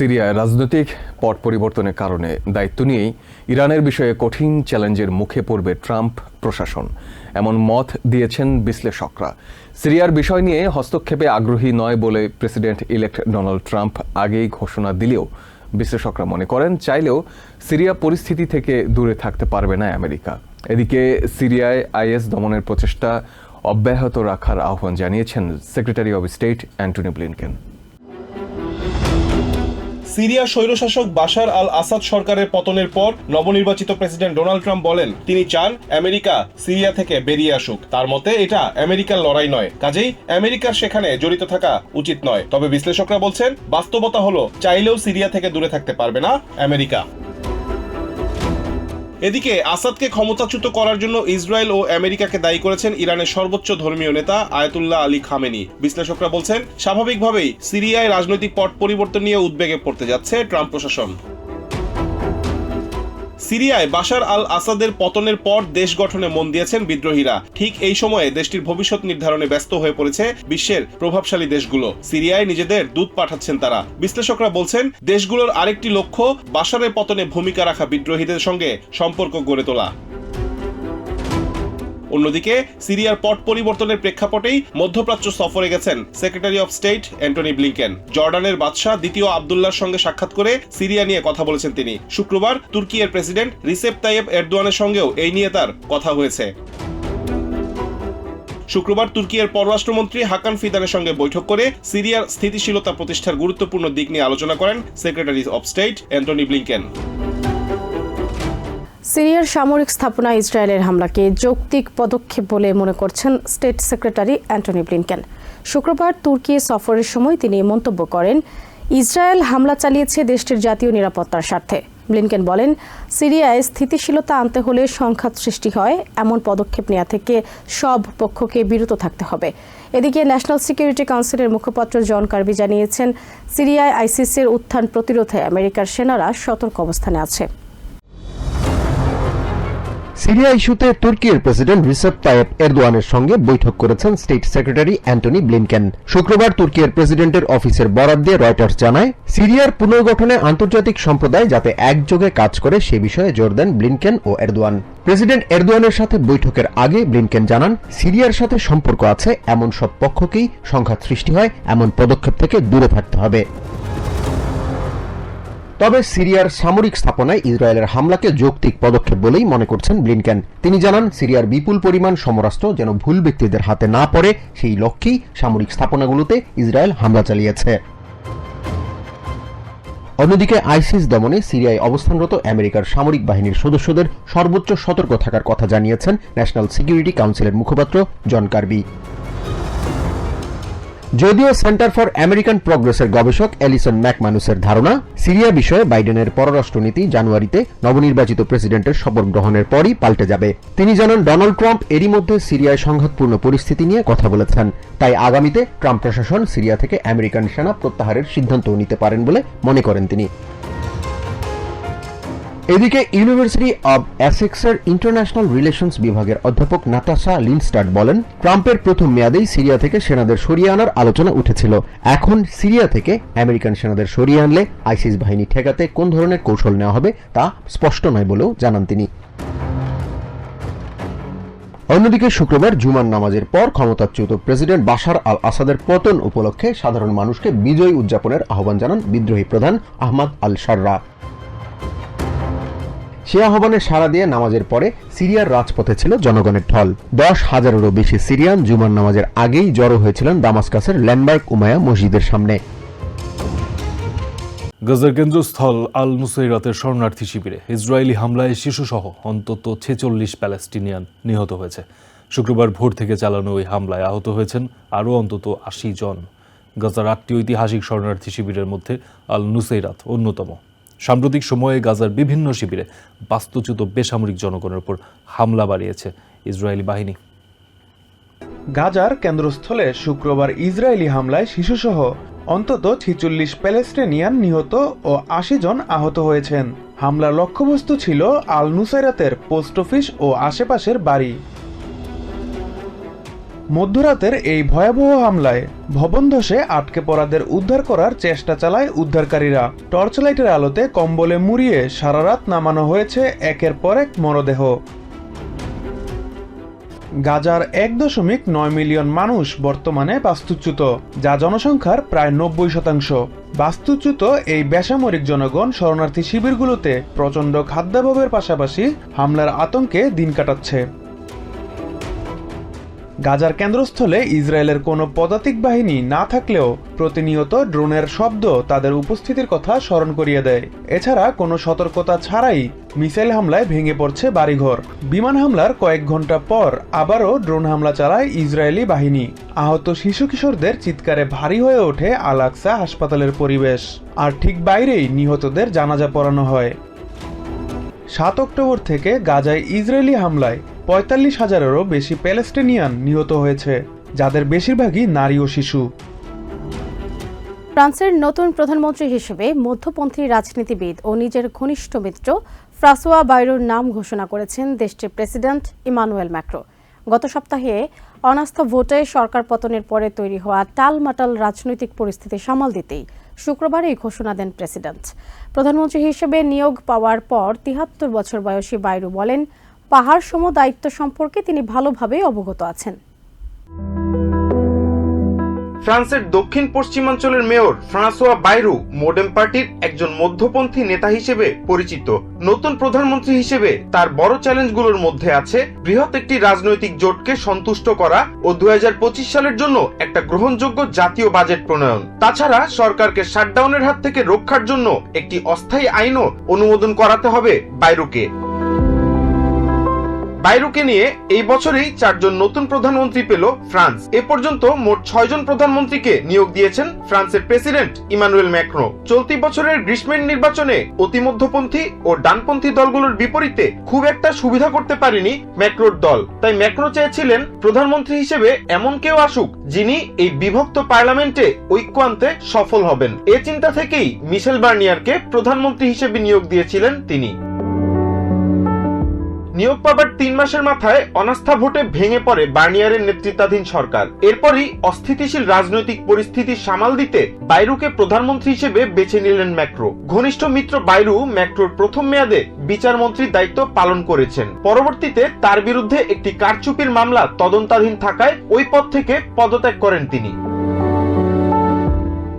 সিরিয়ায় রাজনৈতিক পট পরিবর্তনের কারণে দায়িত্ব নিয়েই ইরানের বিষয়ে কঠিন চ্যালেঞ্জের মুখে পড়বে ট্রাম্প প্রশাসন। এমন মত দিয়েছেন বিশ্লেষকরা। সিরিয়ার বিষয় নিয়ে হস্তক্ষেপে আগ্রহী নয় বলে প্রেসিডেন্ট ইলেক্ট ডোনাল্ড ট্রাম্প আগেই ঘোষণা দিলেও বিশ্লেষকরা মনে করেন, চাইলেও সিরিয়া পরিস্থিতি থেকে দূরে থাকতে পারবে না আমেরিকা। এদিকে সিরিয়ায় আইএস দমনের প্রচেষ্টা অব্যাহত রাখার আহ্বান জানিয়েছেন secretary of state Antony Blinken. Syria স্বৈরশাসক Bashar al Assad সরকারের পতনের পর নবনির্বাচিত প্রেসিডেন্ট ডোনাল্ড ট্রাম্প বলেন, তিনি চান আমেরিকা সিরিয়া থেকে বেরিয়ে আসুক। তার মতে, এটা আমেরিকার লড়াই নয়। কাজেই আমেরিকার সেখানে জড়িত থাকা উচিত নয়। তবে বিশ্লেষকরা বলছেন, বাস্তবতা হলো, চাইলেও সিরিয়া থেকে দূরে থাকতে পারবে না আমেরিকা। এদিকে আসাদকে ক্ষমতাচ্যুত করার জন্য ইসরায়েল ও আমেরিকাকে দায়ী করেছেন ইরানের সর্বোচ্চ ধর্মীয় নেতা আয়তুল্লাহ আলী খামেনি। বিশ্লেষকরা বলছেন, স্বাভাবিকভাবেই সিরিয়ায় রাজনৈতিক পট পরিবর্তন নিয়ে উদ্বেগে পড়তে যাচ্ছে ট্রাম্প প্রশাসন। সিরিয়ায় বাশার আল আসাদের পতনের পর দেশ গঠনে মন দিয়েছেন বিদ্রোহীরা। ঠিক এই সময়ে দেশটির ভবিষ্যৎ নির্ধারণে ব্যস্ত হয়ে পড়েছে বিশ্বের প্রভাবশালী দেশগুলো। সিরিয়ায় নিজেদের দূত পাঠাচ্ছেন তারা। বিশ্লেষকরা বলছেন, দেশগুলোর আরেকটি লক্ষ্য বাশারের পতনে ভূমিকা রাখা বিদ্রোহীদের সঙ্গে সম্পর্ক গড়ে তোলা। অন্যদিকে, সিরিয়ার পট পরিবর্তনের প্রেক্ষাপটেই মধ্যপ্রাচ্য সফরে গেছেন secretary of state Antony Blinken. জর্ডানের বাদশাহ দ্বিতীয় আবদুল্লার সঙ্গে সাক্ষাৎ করে সিরিয়া নিয়ে কথা বলেছেন তিনি। শুক্রবার তুর্কিয়ের প্রেসিডেন্ট রিসেপ তাইয়েব এরদোয়ানের সঙ্গেও এই নিয়ে তার কথা হয়েছে। শুক্রবার তুর্কিয়ের পররাষ্ট্রমন্ত্রী হাকান ফিদানের সঙ্গে বৈঠক করে সিরিয়ার স্থিতিশীলতা প্রতিষ্ঠার গুরুত্বপূর্ণ দিক নিয়ে আলোচনা করেন secretary of state Antony Blinken. সিরিয়ার সামরিক স্থাপনা ইসরায়েলের হামলাকে যৌক্তিক পদক্ষেপ বলে মনে করছেন স্টেট সেক্রেটারি অ্যান্টনি ব্লিনকেন। শুক্রবার তুর্কি সফরের সময় তিনি মন্তব্য করেন, ইসরায়েল হামলা চালিয়েছে দেশটির জাতীয় নিরাপত্তার স্বার্থে। ব্লিনকেন বলেন, সিরিয়ায় স্থিতিশীলতা আনতে হলে সংঘাত সৃষ্টি হয়, এমন পদক্ষেপ নেওয়া থেকে সব পক্ষকে বিরত থাকতে হবে। এদিকে ন্যাশনাল সিকিউরিটি কাউন্সিলের মুখপাত্র জন কার্বি জানিয়েছেন, সিরিয়ায় আইসিসের উত্থান প্রতিরোধে আমেরিকার সেনারা সতর্ক অবস্থানে আছে। সিরিয়া ইস্যুতে তুর্কির প্রেসিডেন্ট রিসেপ তায়েব এরদোয়ানের সঙ্গে বৈঠক করেছেন স্টেট সেক্রেটারি অ্যান্টনি ব্লিনকেন। শুক্রবার তুর্কির প্রেসিডেন্টের অফিসের বরাদ দিয়ে রয়টার্স জানায়, সিরিয়ার পুনর্গঠনে আন্তর্জাতিক সম্প্রদায় যাতে একযোগে কাজ করে সে বিষয়ে জোর দেন ব্লিনকেন ও এরদোয়ান। প্রেসিডেন্ট এরদোয়ানের সাথে বৈঠকের আগে ব্লিনকেন জানান, সিরিয়ার সাথে সম্পর্ক আছে এমন সব পক্ষকেই সংঘাত সৃষ্টি হয়, এমন পদক্ষেপ থেকে দূরে থাকতে হবে। তবে সিরিয়ার সামরিক স্থাপনায় ইসরায়েলের হামলাকে যৌক্তিক পদক্ষেপ বলেই মনে করছেন ব্লিনকেন। তিনি জানান, সিরিয়ার বিপুল পরিমাণ সমরাস্ত্র যেন ভুল ব্যক্তিদের হাতে না পড়ে, সেই লক্ষ্যেই সামরিক স্থাপনাগুলোতে ইসরায়েল হামলা চালিয়েছে। অন্যদিকে আইসিস দমনে সিরিয়ায় অবস্থানরত আমেরিকার সামরিক বাহিনীর সদস্যদের সর্বোচ্চ সতর্ক থাকার কথা জানিয়েছেন ন্যাশনাল সিকিউরিটি কাউন্সিলের মুখপাত্র জন কার্বি। যদিও সেন্টার ফর আমেরিকান প্রগ্রেসের গবেষক এলিসন ম্যাকমানুসের ধারণা, সিরিয়া বিষয়ে বাইডেনের পররাষ্ট্রনীতি জানুয়ারিতে নবনির্বাচিত প্রেসিডেন্টের শপথ গ্রহণের পরই পাল্টে যাবে। তিনি জানান, ডোনাল্ড ট্রাম্প এরই মধ্যে সিরিয়ায় সংঘাতপূর্ণ পরিস্থিতি নিয়ে কথা বলেছেন। তাই আগামীতে ট্রাম্প প্রশাসন সিরিয়া থেকে আমেরিকান সেনা প্রত্যাহারের সিদ্ধান্তও নিতে পারেন বলে মনে করেন তিনি। এদিকে ইউনিভার্সিটি অব অ্যাসেক্সের ইন্টারন্যাশনাল রিলেশনস বিভাগের অধ্যাপক নাতাশা লিনস্টার্ট বলেন, ট্রাম্পের প্রথম মেয়াদেই সিরিয়া থেকে সেনাদের সরিয়ে আনার আলোচনা উঠেছিল। এখন সিরিয়া থেকে আমেরিকান সেনাদের সরিয়ে আনলে আইসিস বাহিনী ঠেকাতে কোন ধরনের কৌশল নেওয়া হবে তা স্পষ্ট নয় বলেও জানান তিনি। অন্যদিকে শুক্রবার জুমার নামাজের পর ক্ষমতাচ্যুত প্রেসিডেন্ট বাশার আল আসাদের পতন উপলক্ষে সাধারণ মানুষকে বিজয় উদযাপনের আহ্বান জানান বিদ্রোহী প্রধান আহমদ আল সাররা। সে আহ্বানে সাড়া দিয়ে নামাজের পরে সিরিয়ার রাজপথে ছিল জনগণের ঢল। দশ হাজারেরও বেশি সিরিয়ান জুমার নামাজের আগেই জড়ো হয়েছিলেন দামাসকাসের ল্যান্ডমার্ক উমায়া মসজিদের সামনে। গাজার কেন্দ্রস্থল আল নুসাইরাতের শরণার্থী শিবিরে ইসরায়েলি হামলায় শিশুসহ অন্তত ছেচল্লিশ প্যালেস্টিনিয়ান নিহত হয়েছে। শুক্রবার ভোর থেকে চালানো ওই হামলায় আহত হয়েছেন আরও অন্তত আশি জন। গাজার আটটি ঐতিহাসিক শরণার্থী শিবিরের মধ্যে আল নুসাইরাত অন্যতম। সাম্প্রতিক সময়ে গাজার বিভিন্ন শিবিরে বাস্তুচ্যুত বেসামরিক জনগণের উপর হামলা বাড়িয়েছে ইসরায়েলি বাহিনী। গাজার কেন্দ্রস্থলে শুক্রবার ইসরায়েলি হামলায় শিশুসহ অন্তত ছিচল্লিশ প্যালেস্টিনিয়ান নিহত ও আশি জন আহত হয়েছেন। হামলার লক্ষ্যবস্তু ছিল আল নুসাইরাতের পোস্ট অফিস ও আশেপাশের বাড়ি। মধ্যরাতের এই ভয়াবহ হামলায় ভবন ধসে আটকে পড়াদের উদ্ধার করার চেষ্টা চালায় উদ্ধারকারীরা। টর্চ লাইটের আলোতে কম্বলে মুড়িয়ে সারা রাত নামানো হয়েছে একের পর এক মরদেহ। গাজার এক দশমিক নয় মিলিয়ন মানুষ বর্তমানে বাস্তুচ্যুত, যা জনসংখ্যার প্রায় নব্বই শতাংশ। বাস্তুচ্যুত এই বেসামরিক জনগণ শরণার্থী শিবিরগুলোতে প্রচণ্ড খাদ্যাভাবের পাশাপাশি হামলার আতঙ্কে দিন কাটাচ্ছে। গাজার কেন্দ্রস্থলে ইসরায়েলের কোনো পদাতিক বাহিনী না থাকলেও প্রতিনিয়ত ড্রোনের শব্দ তাদের উপস্থিতির কথা স্মরণ করিয়ে দেয়। এছাড়া কোনো সতর্কতা ছাড়াই মিসাইল হামলায় ভেঙে পড়ছে বাড়িঘর। বিমান হামলার কয়েক ঘণ্টা পর আবারও ড্রোন হামলা চালায় ইসরায়েলি বাহিনী। আহত শিশু কিশোরদের চিৎকারে ভারী হয়ে ওঠে আলাক্সা হাসপাতালের পরিবেশ। আর ঠিক বাইরেই নিহতদের জানাজা পড়ানো হয়। সাত অক্টোবর থেকে গাজায় ইসরায়েলি হামলায় পঁয়তাল্লিশ হাজারেরও বেশি প্যালেস্টিনিয়ান নিহত হয়েছে, যাদের বেশিরভাগই নারী ও শিশু। ফ্রান্সের নতুন প্রধানমন্ত্রী হিসেবে মধ্যপন্থী রাজনীতিবিদ ও নিজের ঘনিষ্ঠ মিত্র ফ্রাসোয়া বাইরোর নাম ঘোষণা করেছেন দেশটির প্রেসিডেন্ট ইমানুয়েল ম্যাক্রো। গত সপ্তাহে অনাস্থা ভোটে সরকার পতনের পরে তৈরি হওয়া টালমাটাল রাজনৈতিক পরিস্থিতি সামাল দিতেই শুক্রবার এই ঘোষণা দেন প্রেসিডেন্ট। প্রধানমন্ত্রী হিসেবে নিয়োগ পাওয়ার পর তিহাত্তর বছর বয়সী বাইরু বলেন পাহাড় সম দায়িত্ব সম্পর্কে তিনি ভালোভাবে অবগত আছেন। ফ্রান্সের দক্ষিণ পশ্চিমাঞ্চলের মেয়র ফ্রান্সোয়া বাইরু মোডেম পার্টির একজন মধ্যপন্থী নেতা হিসেবে পরিচিত। নতুন প্রধানমন্ত্রী হিসেবে তার বড় চ্যালেঞ্জগুলোর মধ্যে আছে বৃহৎ একটি রাজনৈতিক জোটকে সন্তুষ্ট করা ও দু হাজার পঁচিশ সালের জন্য একটা গ্রহণযোগ্য জাতীয় বাজেট প্রণয়ন। তাছাড়া সরকারকে শাটডাউনের হাত থেকে রক্ষার জন্য একটি অস্থায়ী আইনও অনুমোদন করাতে হবে বাইরুকে। বাইরুকে নিয়ে এই বছরেই চারজন নতুন প্রধানমন্ত্রী পেল ফ্রান্স। এ পর্যন্ত মোট ছয়জন প্রধানমন্ত্রীকে নিয়োগ দিয়েছেন ফ্রান্সের প্রেসিডেন্ট ইমানুয়েল ম্যাক্রো। চলতি বছরের গ্রীষ্মের নির্বাচনে অতিমধ্যপন্থী ও ডানপন্থী দলগুলোর বিপরীতে খুব একটা সুবিধা করতে পারেনি ম্যাক্রোর দল। তাই ম্যাক্রো চেয়েছিলেন প্রধানমন্ত্রী হিসেবে এমন কেউ আসুক যিনি এই বিভক্ত পার্লামেন্টে ঐক্য আনতে সফল হবেন। এ চিন্তা থেকেই মিশেল বার্নিয়ারকে প্রধানমন্ত্রী হিসেবে নিয়োগ দিয়েছিলেন তিনি। নিয়োগ পাবার তিন মাসের মাথায় অনাস্থা ভোটে ভেঙে পড়ে বার্নিয়ারের নেতৃত্বাধীন সরকার। এরপরই অস্থিতিশীল রাজনৈতিক পরিস্থিতি সামাল দিতে বাইরুকে প্রধানমন্ত্রী হিসেবে বেছে নিলেন ম্যাক্রো। ঘনিষ্ঠ মিত্র বাইরু ম্যাক্রোর প্রথম মেয়াদে বিচারমন্ত্রীর দায়িত্ব পালন করেছেন। পরবর্তীতে তার বিরুদ্ধে একটি কারচুপির মামলা তদন্তাধীন থাকায় ওই পদ থেকে পদত্যাগ করেন তিনি।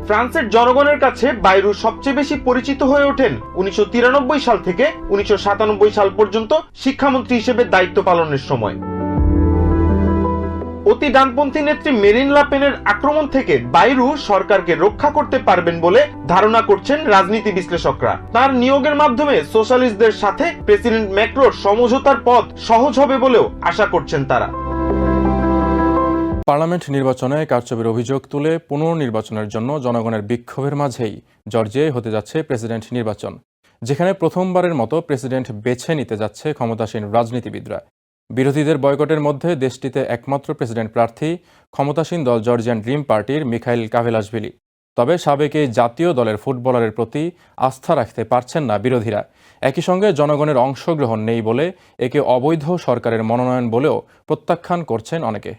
ফ্রান্সের জনগণের কাছে বাইরু সবচেয়ে বেশি পরিচিত হয়ে ওঠেন উনিশশো তিরানব্বই সাল থেকে উনিশশো সাতানব্বই সাল পর্যন্ত শিক্ষামন্ত্রী হিসেবে দায়িত্ব পালনের সময়। অতি ডানপন্থী নেত্রী মেরিন লাপেনের আক্রমণ থেকে বাইরু সরকারকে রক্ষা করতে পারবেন বলে ধারণা করছেন রাজনীতি বিশ্লেষকরা। তার নিয়োগের মাধ্যমে সোশ্যালিস্টদের সাথে প্রেসিডেন্ট ম্যাক্রোর সমঝোতার পথ সহজ হবে বলেও আশা করছেন তারা। পার্লামেন্ট নির্বাচনে কারচুপির অভিযোগ তুলে পুনর্নির্বাচনের জন্য জনগণের বিক্ষোভের মাঝেই জর্জিয়ায় হতে যাচ্ছে প্রেসিডেন্ট নির্বাচন, যেখানে প্রথমবারের মতো প্রেসিডেন্ট বেছে নিতে যাচ্ছে ক্ষমতাসীন রাজনীতিবিদরা। বিরোধীদের বয়কটের মধ্যে দেশটিতে একমাত্র প্রেসিডেন্ট প্রার্থী ক্ষমতাসীন দল জর্জিয়ান ড্রিম পার্টির মিখাইল কাভেলাসভিলি। তবে সাবেক এই জাতীয় দলের ফুটবলারের প্রতি আস্থা রাখতে পারছেন না বিরোধীরা। একই সঙ্গে জনগণের অংশগ্রহণ নেই বলে একে অবৈধ সরকারের মনোনয়ন বলেও প্রত্যাখ্যান করছেন অনেকে।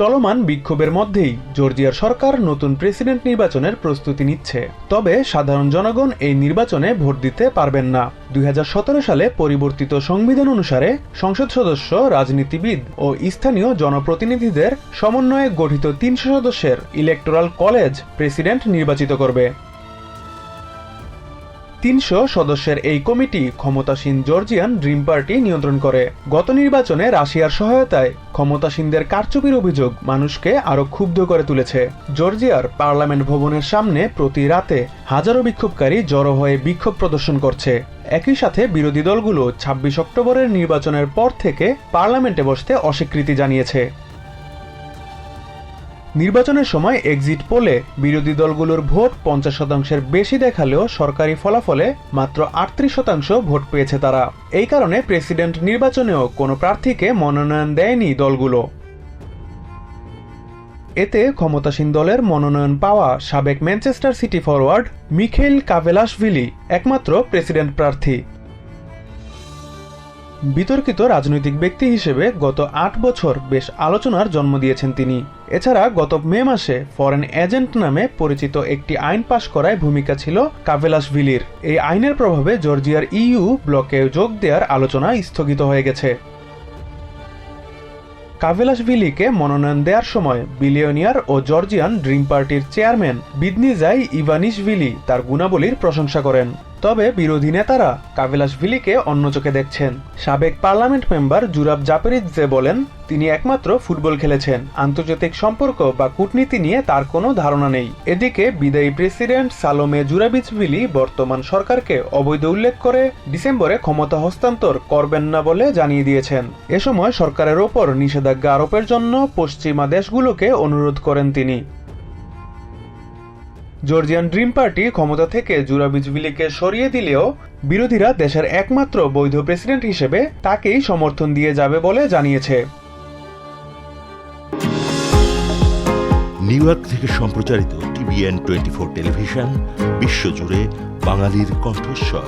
চলমান বিক্ষোভের মধ্যেই জর্জিয়ার সরকার নতুন প্রেসিডেন্ট নির্বাচনের প্রস্তুতি নিচ্ছে। তবে সাধারণ জনগণ এই নির্বাচনে ভোট দিতে পারবেন না। দুই হাজার সতেরো সালে পরিবর্তিত সংবিধান অনুসারে সংসদ সদস্য, রাজনীতিবিদ ও স্থানীয় জনপ্রতিনিধিদের সমন্বয়ে গঠিত তিনশো সদস্যের ইলেকটোরাল কলেজ প্রেসিডেন্ট নির্বাচিত করবে। তিনশো সদস্যের এই কমিটি ক্ষমতাসীন জর্জিয়ান ড্রিম পার্টি নিয়ন্ত্রণ করে। গত নির্বাচনে রাশিয়ার সহায়তায় ক্ষমতাসীনদের কারচুপির অভিযোগ মানুষকে আরও ক্ষুব্ধ করে তুলেছে। জর্জিয়ার পার্লামেন্ট ভবনের সামনে প্রতি রাতে হাজারো বিক্ষোভকারী জড়ো হয়ে বিক্ষোভ প্রদর্শন করছে। একই সাথে বিরোধী দলগুলো ছাব্বিশ অক্টোবরের নির্বাচনের পর থেকে পার্লামেন্টে বসতে অস্বীকৃতি জানিয়েছে। নির্বাচনের সময় এক্সিট পোলে বিরোধী দলগুলোর ভোট পঞ্চাশ শতাংশের বেশি দেখালেও সরকারি ফলাফলে মাত্র আটত্রিশ শতাংশ ভোট পেয়েছে তারা। এই কারণে প্রেসিডেন্ট নির্বাচনেও কোনো প্রার্থীকে মনোনয়ন দেয়নি দলগুলো। এতে ক্ষমতাসীন দলের মনোনয়ন পাওয়া সাবেক Manchester City forward Mikheil Kavelashvili একমাত্র প্রেসিডেন্ট প্রার্থী। বিতর্কিত রাজনৈতিক ব্যক্তি হিসেবে গত আট বছর বেশ আলোচনার জন্ম দিয়েছেন তিনি। এছাড়া গত মে মাসে ফরেন এজেন্ট নামে পরিচিত একটি আইন পাশ করায় ভূমিকা ছিল কাভেলাসভিলির। এই আইনের প্রভাবে জর্জিয়ার ইইউ ব্লকে যোগ দেওয়ার আলোচনা স্থগিত হয়ে গেছে। কাভেলাসভিলিকে মনোনয়ন দেওয়ার সময় বিলিয়নিয়ার ও জর্জিয়ান ড্রিম পার্টির চেয়ারম্যান বিদনিজাই ইভানিশভিলি তার গুণাবলীর প্রশংসা করেন। তবে বিরোধী নেতারা কাভেলাসভিলিকে অন্য চোখে দেখছেন। সাবেক পার্লামেন্ট মেম্বার জুরাব জাপেরিদজে বলেন, তিনি একমাত্র ফুটবল খেলেছেন। আন্তর্জাতিক সম্পর্ক বা কূটনীতি নিয়ে তার কোনো ধারণা নেই। এদিকে বিদায়ী প্রেসিডেন্ট সালোমে জুরাবিচভিলি বর্তমান সরকারকে অবৈধ উল্লেখ করে ডিসেম্বরে ক্ষমতা হস্তান্তর করবেন না বলে জানিয়ে দিয়েছেন। এ সময় সরকারের ওপর নিষেধাজ্ঞা আরোপের জন্য পশ্চিমা দেশগুলোকে অনুরোধ করেন তিনি। জর্জিয়ান ড্রিম পার্টি ক্ষমতা থেকে জুরাবিজভিলিকে সরিয়ে দিলেও বিরোধীরা দেশের একমাত্র বৈধ প্রেসিডেন্ট হিসেবে তাকেই সমর্থন দিয়ে যাবে বলে জানিয়েছে। নিউ ইয়র্ক থেকে সম্প্রচারিত টিভিএন টোয়েন্টি ফোর টেলিভিশন, বিশ্বজুড়ে বাঙালির কণ্ঠস্বর।